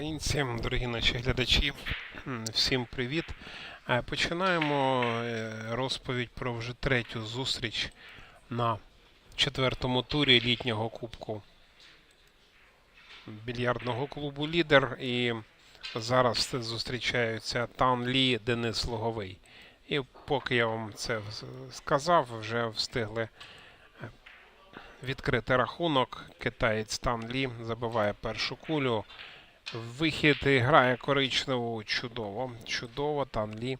українці, дорогі наші глядачі, всім привіт. Е, Починаємо е, розповідь про вже третю зустріч на четвертому турі літнього кубку більярдного клубу Лідер. І зараз зустрічаються Тан Лі, Денис Логовий. І поки я вам це сказав, вже встигли е, відкрити рахунок. Китаєць Тан Лі забиває першу кулю. Вихід і грає коричневу чудово. Чудово, Лі.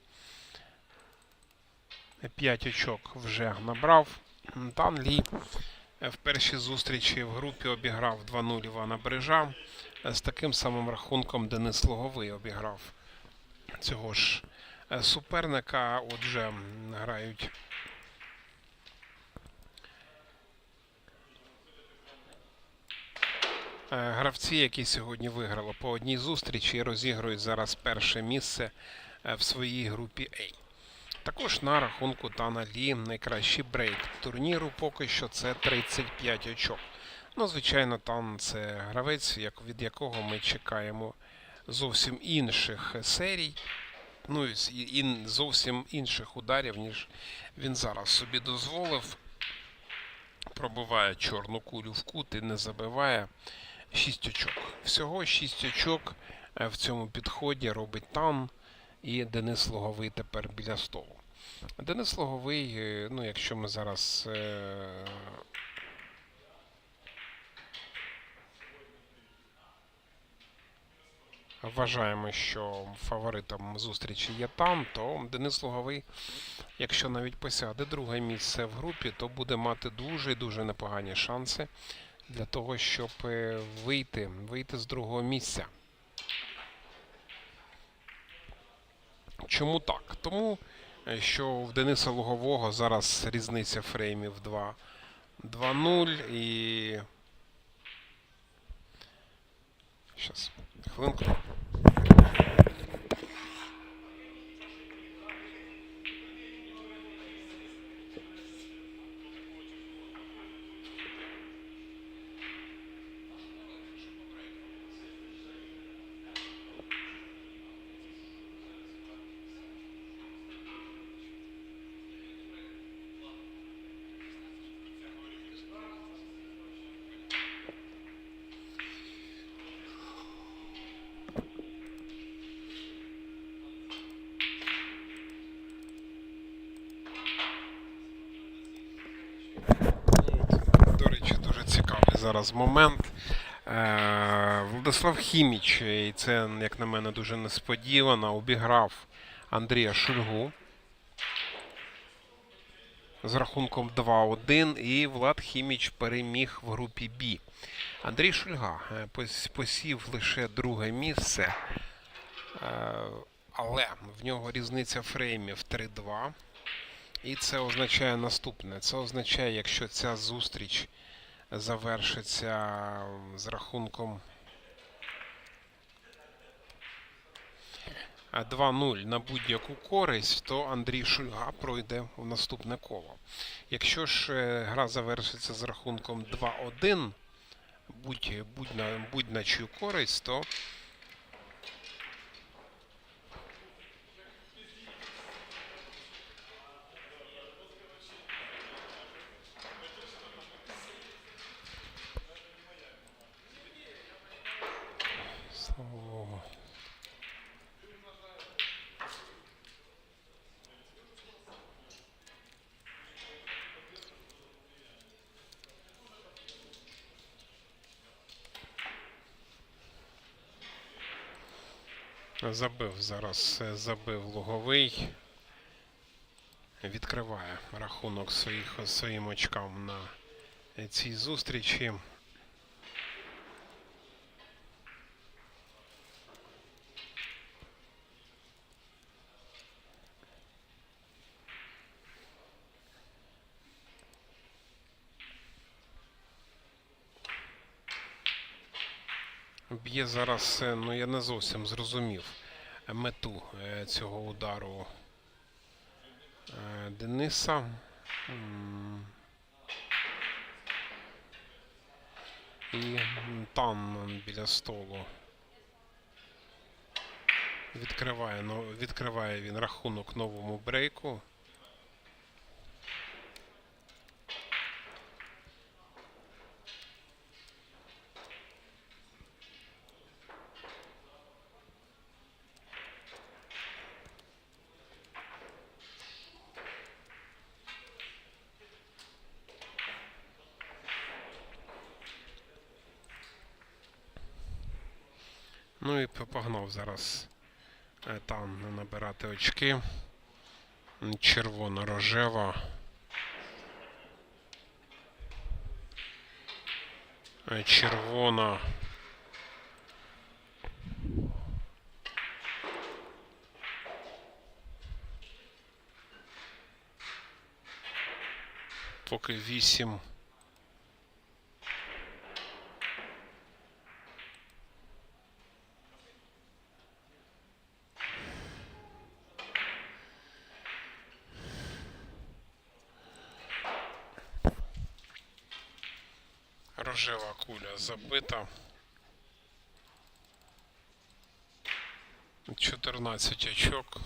5 очок вже набрав. Тан Лі в першій зустрічі в групі обіграв 2-0 Івана Брижа. З таким самим рахунком Денис Логовий обіграв цього ж е, суперника. Отже, грають Гравці, які сьогодні виграли по одній зустрічі, розігрують зараз перше місце е, в своїй групі А. Також на рахунку Тана Лі найкращий брейк турніру поки що це 35 очок. Ну, звичайно, Тан це гравець, від якого ми чекаємо зовсім інших серій. Ну і зовсім інших ударів, ніж він зараз собі дозволив. Пробиває чорну кулю в кут і не забиває. 6 очок. Всього 6 очок е, в цьому підході робить Тан і Денис Логовий тепер біля столу. Денис Логовий, е, ну якщо ми зараз. е, Вважаємо, що фаворитом зустрічі є там, то Денис Луговий, якщо навіть посяде друге місце в групі, то буде мати дуже і дуже непогані шанси для того, щоб е, вийти, вийти з другого місця. Чому так? Тому е, що в Дениса Лугового зараз різниця фреймів 2 2-0 і. Щас, хвилинку. До речі, дуже цікавий зараз момент. Е, Владислав Хіміч, і це, як на мене, дуже несподівано, обіграв Андрія Шульгу з рахунком 2-1, і Влад Хіміч переміг в групі Б. Андрій Шульга е, посів лише друге місце, е, але в нього різниця фреймів 3-2. І це означає наступне. Це означає, якщо ця зустріч завершиться з рахунком е, 2-0 на будь-яку користь, то Андрій Шульга пройде в наступне коло. Якщо ж е, гра завершиться з рахунком 2-1, будь, будь, на, будь на чию користь, то Забив зараз, е, забив луговий. Відкриває рахунок своїх, своїм очкам на е, цій зустрічі. Б'є зараз, е, ну я не зовсім зрозумів е, мету е, цього удару Дениса. І там біля столу Відкриває, відкриває він рахунок новому брейку. Ну і погнав зараз е, там набирати очки. М, Червоно-рожева. Е, Червона. Поки вісім. Рожева куля забита. 14 очок.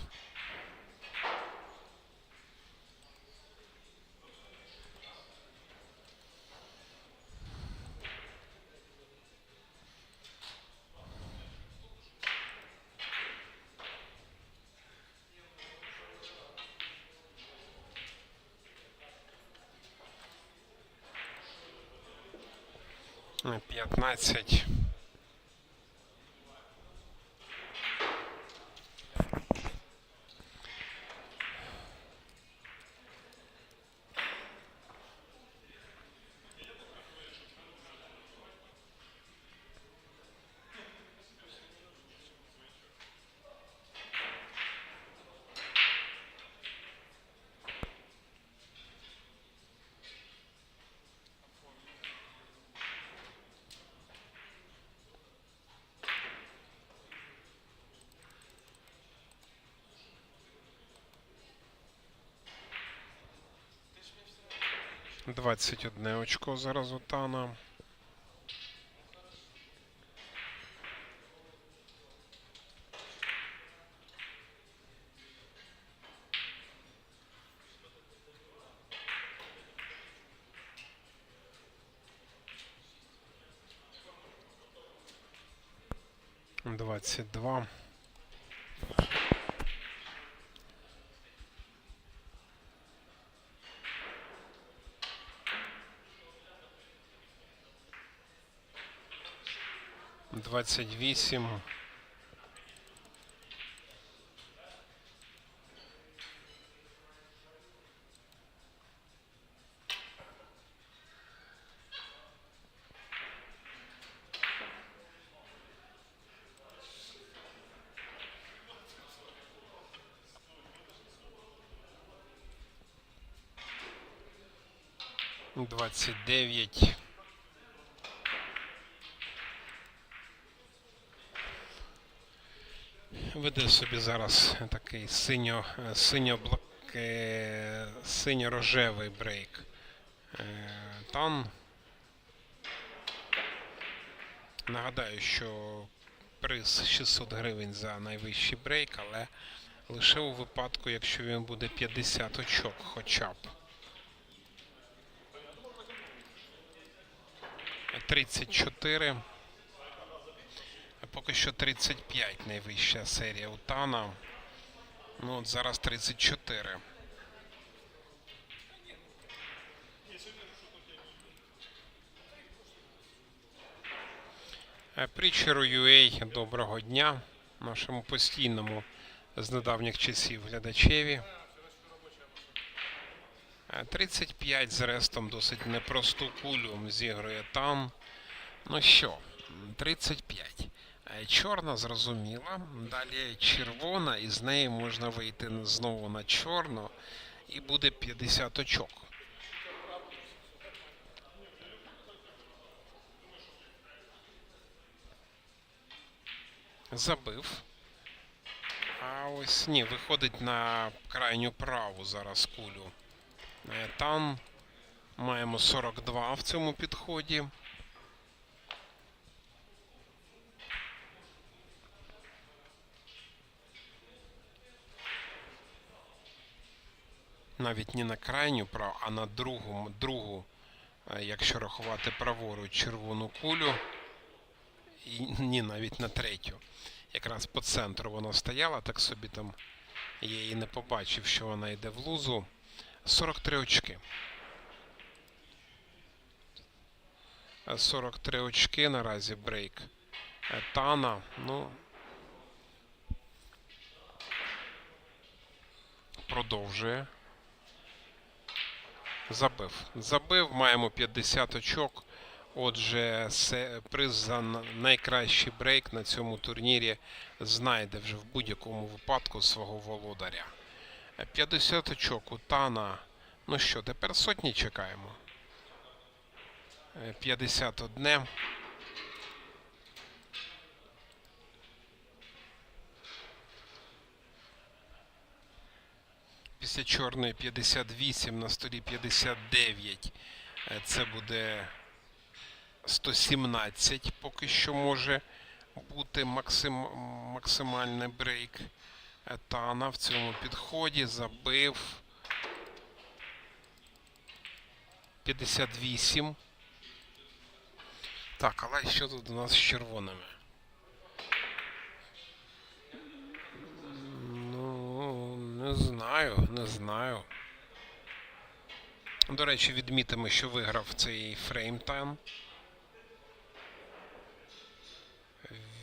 12. 21 очко зараз у Тана. Двадцять два. Двадцять вісім. Двадцять дев'ять. Веде собі зараз такий синьо, е, синьо е, синьо-рожевий брейк. Е, Тан. Нагадаю, що приз 600 гривень за найвищий брейк, але лише у випадку, якщо він буде 50 очок хоча б. 34. Поки що 35 найвища серія у Тана. Ну от зараз 34. Е, Притчеру UA доброго дня нашому постійному з недавніх часів глядачеві. Е, 35 з рестом досить непросту кулю зігрує там. Ну що, 35. Е, Чорна зрозуміла. Далі червона, і з неї можна вийти знову на чорну, і буде 50 очок. Забив. А ось ні, виходить на крайню праву зараз кулю. Е, Там маємо 42 в цьому підході. Навіть не на крайню праву, а на другу, другу, е, якщо рахувати праворуч червону кулю. І ні, навіть на третю. Якраз по центру вона стояла, так собі там я її не побачив, що вона йде в лузу. 43 очки. Е, 43 очки наразі брейк. Е, Тана, ну. Продовжує. Забив. Забив, маємо 50 очок. Отже, приз за найкращий брейк на цьому турнірі знайде вже в будь-якому випадку свого володаря. Е, 50 очок у Тана. Ну що, тепер сотні чекаємо. Е, 51. Після чорної 58 на столі 59. Е, Це буде 117 поки що може бути максим, максимальний брейк. Е, Тана в цьому підході забив 58. Так, але що тут у нас з червоними? Не знаю, не знаю. До речі, відмітимо, що виграв цей фреймтайм.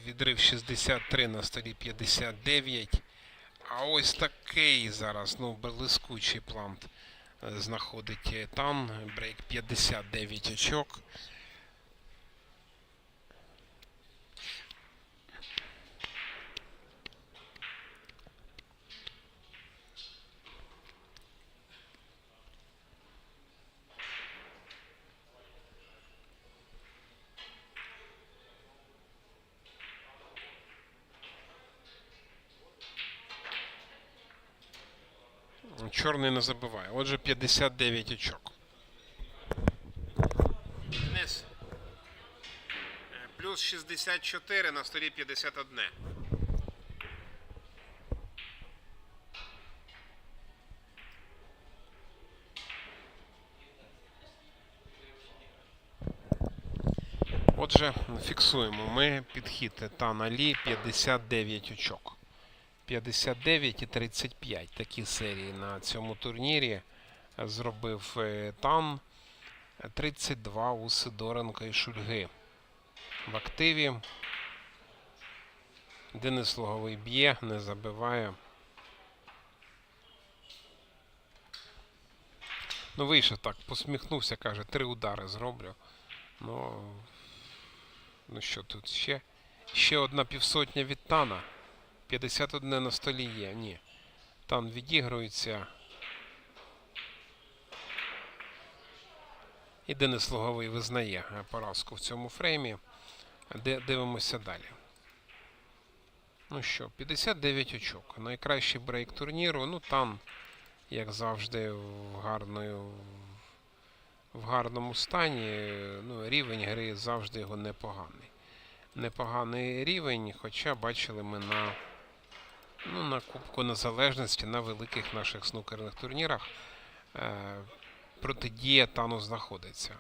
Відрив 63 на столі 59. А ось такий зараз, ну, блискучий плант е, знаходить е, там. Брейк 59 очок. Чорний не забиває. Отже, 59 очок. Денис. Е, Плюс 64 на столі 51. Отже, фіксуємо ми підхід та Лі 59 очок. 59 і 35 такі серії на цьому турнірі зробив е, Тан. 32 у Сидоренка і Шульги. В активі. Денис Луговий б'є, не забиває. Ну, вийшов так, посміхнувся, каже, три удари зроблю. Ну, ну що тут ще? Ще одна півсотня від Тана. 51 на столі є. Ні. Тан відігрується. І Денис Луговий визнає поразку в цьому фреймі. Дивимося далі. Ну що, 59 очок. Найкращий брейк турніру. Ну там, як завжди, в гарною. В гарному стані. Ну, рівень гри завжди його непоганий. Непоганий рівень, хоча бачили ми на ну, на Кубку Незалежності на великих наших снукерних турнірах е, протидія Тану знаходиться.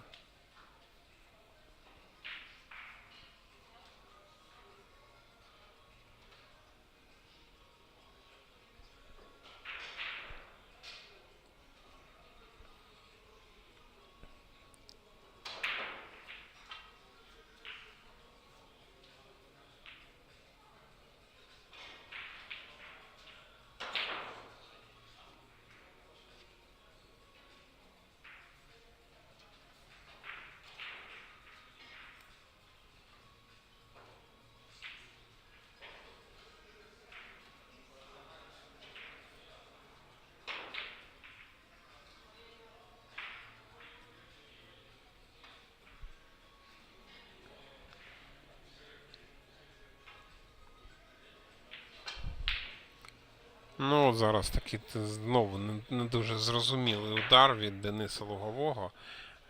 Ну, от зараз такий знову не, дуже зрозумілий удар від Дениса Лугового.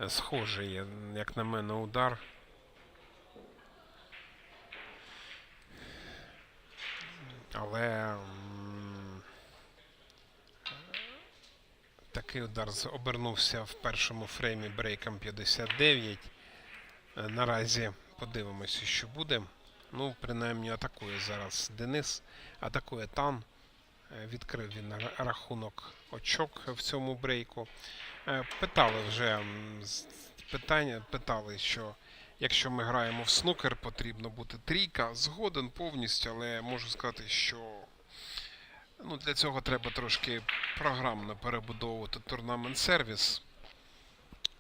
Е, Схожий, як на мене, удар. Але Такий удар обернувся в першому фреймі брейком 59. Е, Наразі подивимося, що буде. Ну, принаймні, атакує зараз Денис, атакує Тан. Е, Відкрив він рахунок очок в цьому брейку. Е, Питали вже питання, питали, що якщо ми граємо в снукер, потрібно бути трійка. Згоден повністю, але можу сказати, що ну, для цього треба трошки програмно перебудовувати турнамент сервіс.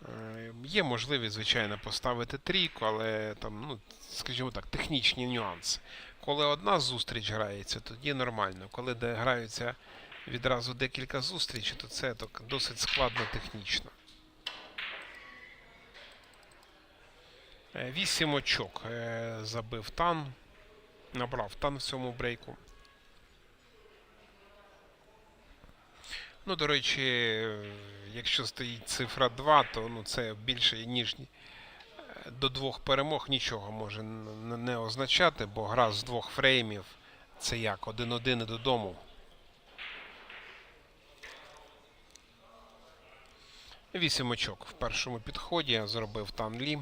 Е, Є можливість, звичайно, поставити трійку, але там, ну, скажімо так, технічні нюанси. Коли одна зустріч грається, тоді нормально. Коли де граються відразу декілька зустрічей, то це так досить складно технічно. Е, Вісім очок е, забив тан. Набрав тан в цьому брейку. Ну, до речі, е, якщо стоїть цифра 2, то ну, це більше, ніж ні- до двох перемог нічого може не означати, бо гра з двох фреймів це як один-один додому. Вісім очок в першому підході зробив Тан Лі.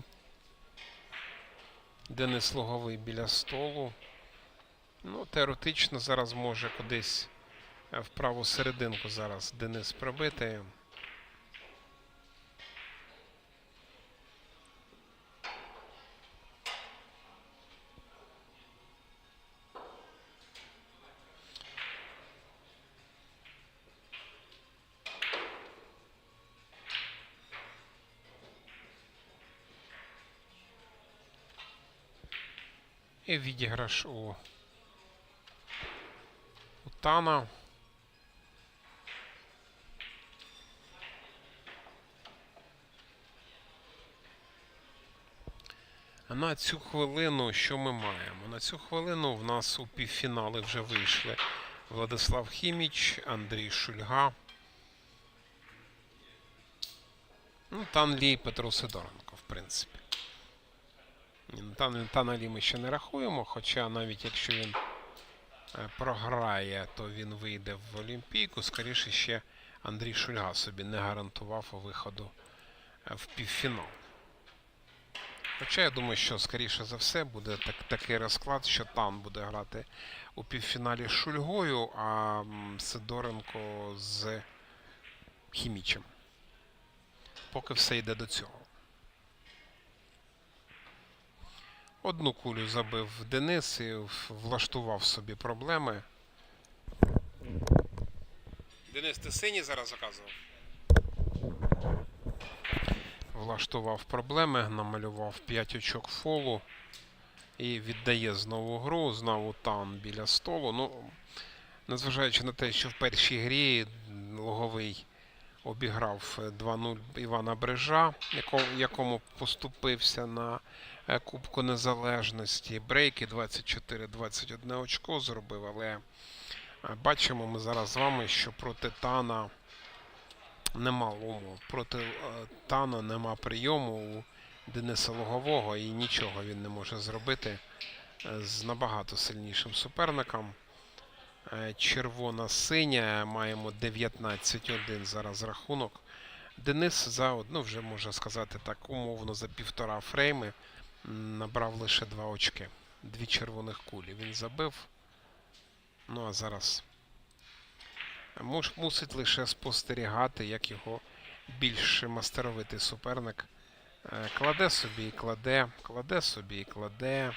Денис Луговий біля столу. Ну, теоретично зараз може кудись в праву серединку зараз Денис пробити. Відіграш у, Тана. А На цю хвилину що ми маємо? На цю хвилину в нас у півфінали вже вийшли Владислав Хіміч, Андрій Шульга. Ну, Тан Лі і Петро Сидоренко, в принципі. Тан, Тана ми ще не рахуємо, хоча навіть якщо він е, програє, то він вийде в Олімпійку. Скоріше ще Андрій Шульга собі не гарантував виходу е, в півфінал. Хоча я думаю, що скоріше за все буде так, такий розклад, що Тан буде грати у півфіналі з Шульгою, а Сидоренко з Хімічем. Поки все йде до цього. Одну кулю забив Денис і влаштував собі проблеми. Денис, ти синій зараз заказував? Влаштував проблеми, намалював 5 очок фолу і віддає знову гру, знову тан біля столу. Ну, незважаючи на те, що в першій грі Логовий обіграв е, 2-0 Івана Брижа, яко- якому поступився на Кубку Незалежності. Брейки 24-21 очко зробив, але е, бачимо ми зараз з вами, що проти Тана нема лому. Проти е, Тана нема прийому у Дениса Логового і нічого він не може зробити е, з набагато сильнішим суперником. Е, Червона-синя, маємо 19-1 зараз рахунок. Денис за одну, вже можна сказати так, умовно за півтора фрейми набрав лише два очки. Дві червоних кулі він забив. Ну а зараз муш, мусить лише спостерігати, як його більш мастеровитий суперник е, кладе собі і кладе, кладе собі і кладе.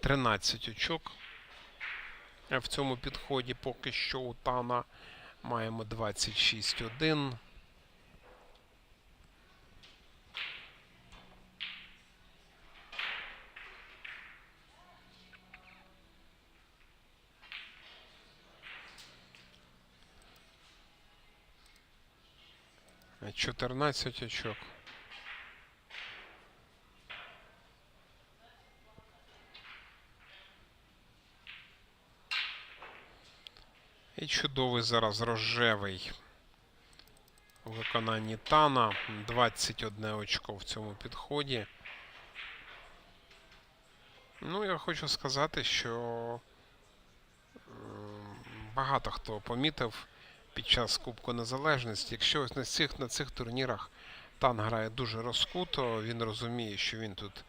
13 очок. В цьому підході поки що у Тана маємо 26-1. 14 очок. І чудовий зараз рожевий у виконанні Тана. 21 очко в цьому підході. Ну, я хочу сказати, що багато хто помітив під час Кубку Незалежності. Якщо ось на цих, на цих турнірах Тан грає дуже розкуто, він розуміє, що він тут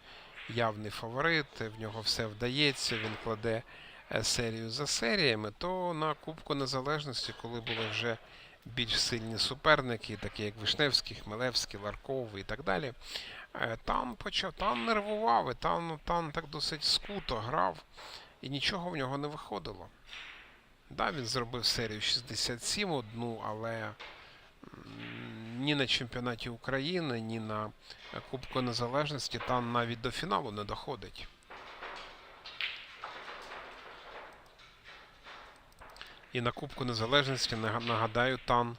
явний фаворит, в нього все вдається, він кладе е, серію за серіями, то на Кубку Незалежності, коли були вже більш сильні суперники, такі як Вишневський, Хмелевський, Ларков і так далі, е, Тан почав, Тан нервував, і Тан, Тан так досить скуто грав, і нічого в нього не виходило. Да, він зробив серію 67 одну, але ні на чемпіонаті України, ні на Кубку Незалежності Тан навіть до фіналу не доходить. І на Кубку Незалежності, нагадаю, Тан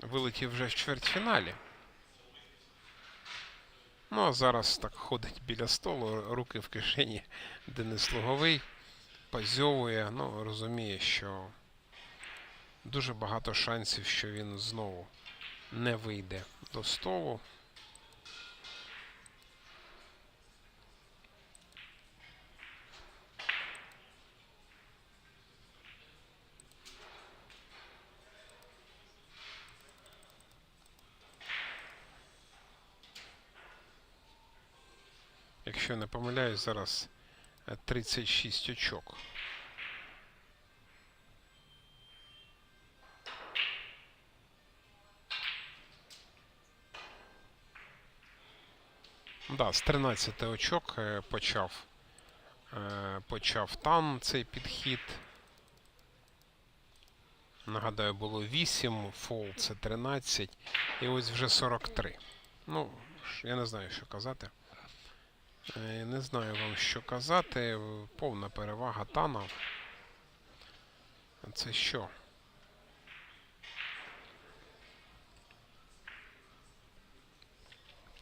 вилетів вже в чвертьфіналі. Ну, а зараз так ходить біля столу, руки в кишені Денис Луговий, пазьовує, ну, розуміє, що дуже багато шансів, що він знову не вийде до столу. Якщо не помиляюсь, зараз е, 36 очок. Да, з 13 очок е, почав, е, почав там цей підхід. Нагадаю, було 8, фол це 13, і ось вже 43. Ну, я не знаю, що казати. Е, Не знаю вам, що казати. Повна перевага Тана. Це що?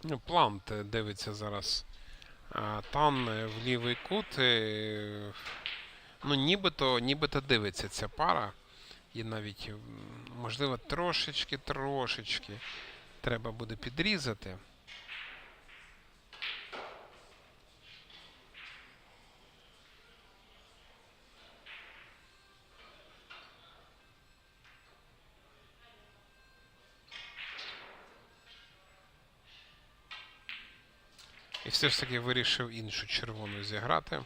Ну, Плант дивиться зараз. Тан в лівий кут. е, Ну, нібито, нібито дивиться ця пара. І навіть, можливо, трошечки, трошечки треба буде підрізати. І все ж таки вирішив іншу червону зіграти.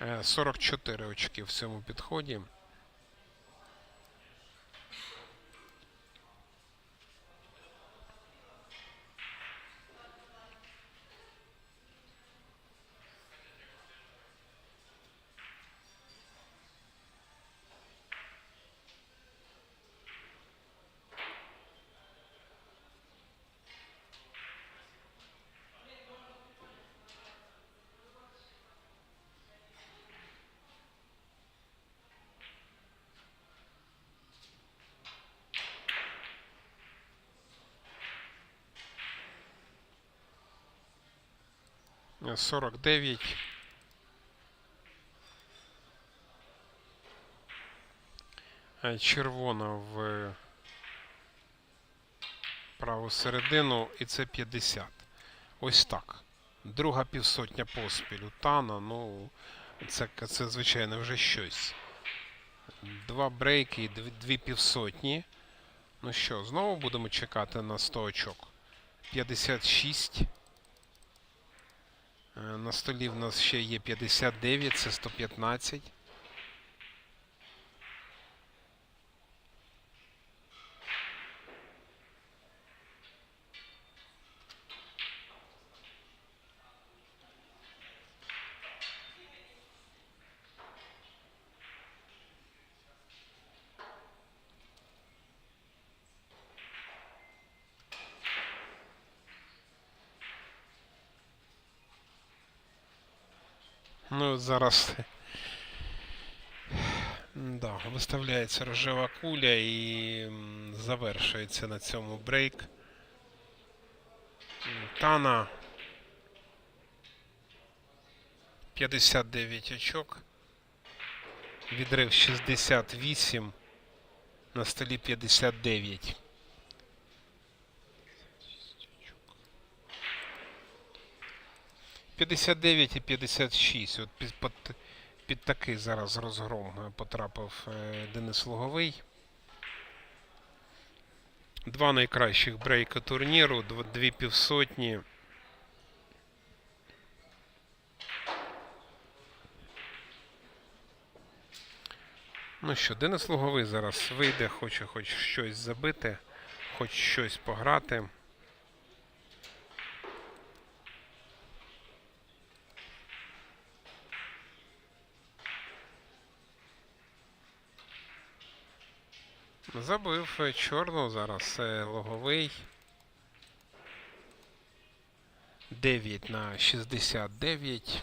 Е, 44 очки в цьому підході. 49. Е, Червона в праву середину, і це 50. Ось так. Друга півсотня поспіль у Тана. Ну, це, це звичайно вже щось. Два брейки і дві, дві півсотні. Ну що, знову будемо чекати на 100 очок. 56. Е, На столі в нас ще є 59, це 115. Ну, зараз да, виставляється рожева куля і завершується на цьому брейк. Тана 59 очок. Відрив 68. На столі 59. 59 і 56. От під, під, під такий зараз розгром е, потрапив е, Денис Луговий. Два найкращих брейка турніру, дві півсотні. Ну що, Денис Луговий зараз вийде, хоче хоч щось забити, хоч щось пограти. Забив е, чорну зараз е, логовий. 9 на 69.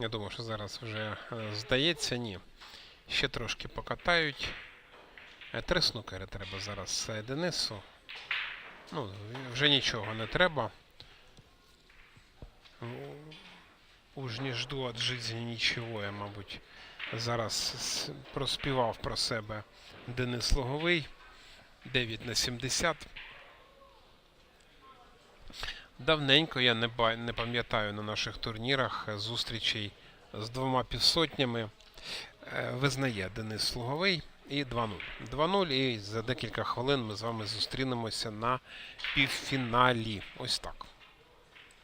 Я думаю, що зараз вже е, здається, ні. Ще трошки покатають. Е, Три снукери треба зараз е, Денису. Ну, вже нічого не треба. Уж не жду від життя нічого, я, мабуть, зараз проспівав про себе Денис Логовий. 9 на 70. Давненько я не, ба- не пам'ятаю на наших турнірах зустрічей з двома півсотнями. Е, Визнає Денис Слуговий і 2-0. 2-0 і за декілька хвилин ми з вами зустрінемося на півфіналі. Ось так.